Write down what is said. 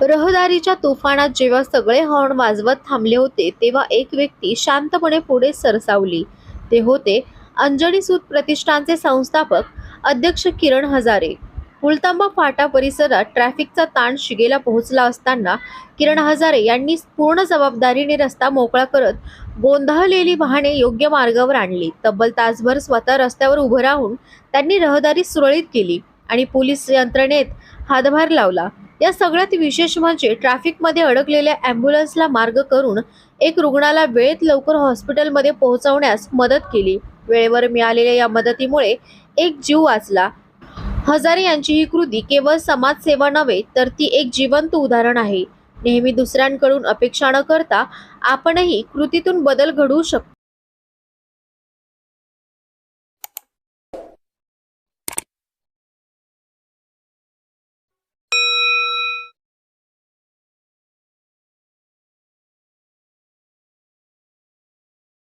रहदारीच्या तुफानात जेव्हा सगळे हॉर्न वाजवत थांबले होते तेव्हा एक व्यक्ती शांतपणे पुढे सरसावली. ते होते अंजनी सूत प्रतिष्ठानचे संस्थापक अध्यक्ष किरण हजारे. पुलतांबा फाटा परिसरात ट्रॅफिकचा ताण शिगेला पोहोचला असताना किरण हजारे यांनी पूर्ण जबाबदारीने रस्ता मोकळा करत गोंधळलेली वाहने योग्य मार्गावर आणली. तब्बल तासभर स्वतः रस्त्यावर उभं राहून त्यांनी रहदारी सुरळीत केली. आणि पोलीस यंत्रणेत हातभार लावला. या सगळ्यात विशेष म्हणजे ट्रॅफिकमध्ये अडकलेल्या ॲम्ब्युलन्सला मार्ग करून एक रुग्णाला वेळेत लवकर हॉस्पिटलमध्ये पोहोचवण्यास मदत केली. वेळेवर मिळालेल्या या मदतीमुळे एक जीव वाचला. हजारे यांची ही कृती केवळ समाजसेवा नव्हे तर ती एक जिवंत उदाहरण आहे. नेहमी दुसऱ्यांकडून अपेक्षा न करता आपणही कृतीतून बदल घडवू शकतो.